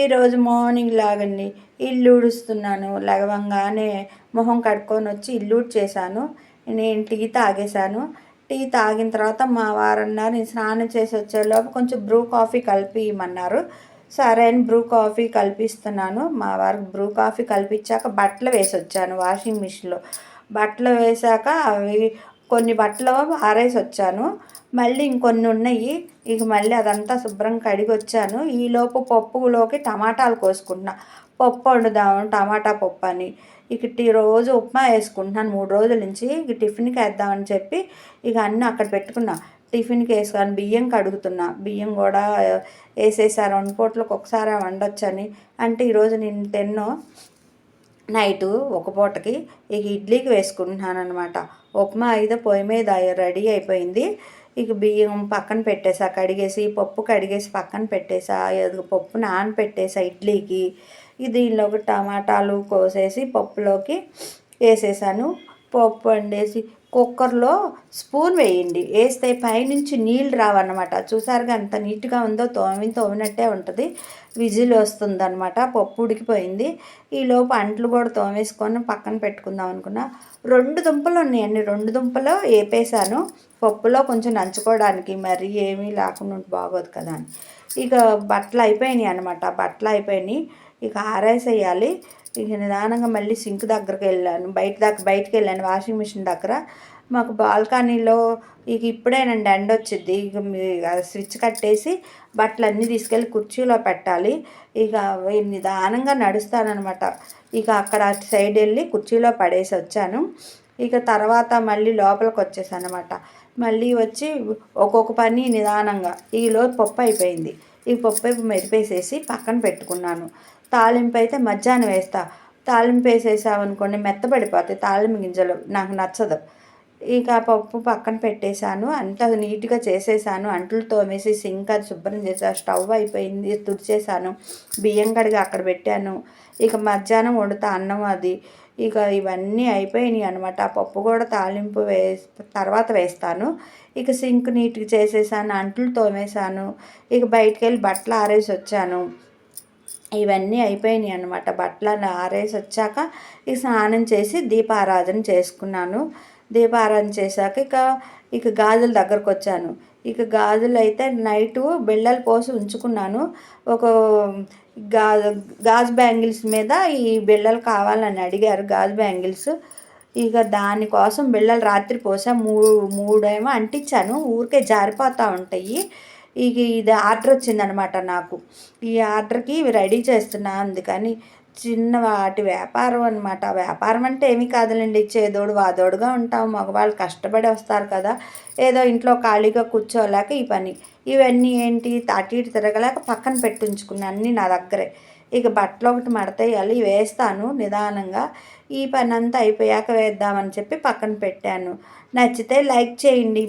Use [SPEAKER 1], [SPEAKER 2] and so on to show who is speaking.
[SPEAKER 1] ఈరోజు మార్నింగ్ లాగండి ఇల్లు ఊడుస్తున్నాను. లగవంగానే మొహం కడుక్కొని వచ్చి ఇల్లు చేశాను నేను టీ తాగేశాను. టీ తాగిన తర్వాత మా వారన్నారు నేను స్నానం చేసి వచ్చేలోపు కొంచెం బ్రూ కాఫీ కలిపి ఇమ్మన్నారు. సరే అని బ్రూ కాఫీ కల్పిస్తున్నాను. మా వారికి బ్రూ కాఫీ కల్పించాక బట్టలు వేసి వచ్చాను వాషింగ్ మిషన్లో. బట్టలు వేసాక అవి కొన్ని బట్టలు ఆరేసి వచ్చాను మళ్ళీ ఇంకొన్ని ఉన్నాయి. ఇక మళ్ళీ అదంతా శుభ్రం కడిగి వచ్చాను ఈలోపు పప్పులోకి టమాటాలు కోసుకుంటున్నా. పప్పు వండుదాము టమాటా పప్పు అని. ఇక రోజు ఉప్మా వేసుకుంటున్నాను. మూడు రోజుల నుంచి ఇక టిఫిన్కి వేద్దామని చెప్పి ఇక అన్నీ అక్కడ పెట్టుకున్నా. టిఫిన్కి వేసుకొని బియ్యం కడుగుతున్నా. బియ్యం కూడా వేసేసారు. రెండు పూటలకు ఒకసారి వండొచ్చని. అంటే ఈరోజు నేను తిన్నో నైటు ఒక పూటకి ఇక ఇడ్లీకి వేసుకుంటున్నాను అనమాట ఉప్మా అయితే పొయ్యి మీద రెడీ అయిపోయింది. ఇక బియ్యం పక్కన పెట్టేసా కడిగేసి పప్పు కడిగేసి పక్కన పెట్టేసా పప్పు నానపెట్టేసా ఇడ్లీకి. దీనిలోకి టమాటాలు కోసేసి పప్పులోకి వేసేసాను. పప్పు వండేసి కుక్కర్లో స్పూన్ వేయండి. వేస్తే పైనుంచి నీళ్ళు రావన్నమాట. చూసారుగా ఎంత నీట్గా ఉందో తోమి తోమినట్టే ఉంటుంది. విజిల్ వస్తుందనమాట పప్పు ఉడికిపోయింది. ఈలోపు అంట్లు కూడా తోమేసుకొని పక్కన పెట్టుకుందాం అనుకున్నా. రెండు దుంపలు ఉన్నాయండి. రెండు దుంపలు వేపేసాను పప్పులో కొంచెం నంచుకోవడానికి మరి ఏమీ లేకుండా బాగోదు కదా అని. ఇక బట్టలు అయిపోయినాయి అనమాట బట్టలు అయిపోయినాయి. ఇక ఆరేసేయాలి. ఇక నిదానంగా మళ్ళీ సింక్ దగ్గరికి వెళ్ళాను. బయట దగ్గర బయటకు వెళ్ళాను వాషింగ్ మిషన్ దగ్గర. మాకు బాల్కనీలో ఇక ఇప్పుడేనండి ఎండ వచ్చింది ఇక స్విచ్ కట్టేసి బట్టలు అన్నీ తీసుకెళ్ళి కుర్చీలో పెట్టాలి. ఇక నిదానంగా నడుస్తానమాట ఇక అక్కడ సైడ్ వెళ్ళి కుర్చీలో పడేసి వచ్చాను. ఇక తర్వాత మళ్ళీ లోపలికి వచ్చేసాను అనమాట మళ్ళీ వచ్చి ఒక్కొక్క పని నిదానంగా. ఈలో పప్పు అయిపోయింది. ఈ పప్పు మెరిపేసేసి పక్కన పెట్టుకున్నాను. తాలింపు అయితే మధ్యాహ్నం వేస్తా. తాలింపు వేసేసామనుకోండి మెత్తబడిపోతాయి తాలింపు గింజలు. నాకు నచ్చదు. ఇక పప్పు పక్కన పెట్టేశాను. అంత నీట్గా చేసేసాను. అంట్లు తోమేసి సింక్ అది శుభ్రం చేశాను స్టవ్ అయిపోయింది. తుడిచేసాను బియ్యం కడిగి అక్కడ పెట్టాను. ఇక మధ్యాహ్నం వండుతా అన్నం అది. ఇక ఇవన్నీ అయిపోయినాయి అనమాట ఆ పప్పు కూడా తాలింపు వే తర్వాత వేస్తాను. ఇక సింక్ నీట్గా చేసేసాను. అంట్లు తోమేశాను. ఇక బయటికి వెళ్ళి బట్టలు ఆరేసి వచ్చాను. ఇవన్నీ అయిపోయినాయి అనమాట బట్టలు ఆరేసి వచ్చాక ఇక స్నానం చేసి దీపారాధన చేసుకున్నాను. దీపారాధన చేశాక ఇక ఇక గాజుల దగ్గరకు వచ్చాను. ఇక గాజులు అయితే నైటు బిళ్ళలు పోసి ఉంచుకున్నాను. ఒక గా గాజు బ్యాంగిల్స్ మీద ఈ బిళ్ళలు కావాలని అడిగారు గాజు బ్యాంగిల్స్. ఇక దానికోసం బిళ్ళలు రాత్రి పోసా. మూడు మూడేమో అంటించాను. ఊరికే జారిపోతూ ఉంటాయి. ఇక ఇది ఆర్డర్ వచ్చిందనమాట నాకు. ఈ ఆర్డర్కి ఇవి రెడీ చేస్తున్నా అందుకని చిన్న వాటి వ్యాపారం అనమాట వ్యాపారం అంటే ఏమీ కాదులేండి చేదోడు వాదోడుగా ఉంటాం. మగవాళ్ళు కష్టపడి వస్తారు కదా. ఏదో ఇంట్లో ఖాళీగా కూర్చోలేక ఈ పని. ఇవన్నీ ఏంటి? అటు ఇటు తిరగలేక పక్కన పెట్టించుకున్నా అన్నీ నా దగ్గరే. ఇక బట్టలు ఒకటి మడతేయాలి వేస్తాను నిదానంగా. ఈ పని అంతా అయిపోయాక వేద్దామని చెప్పి పక్కన పెట్టాను. నచ్చితే లైక్ చేయండి.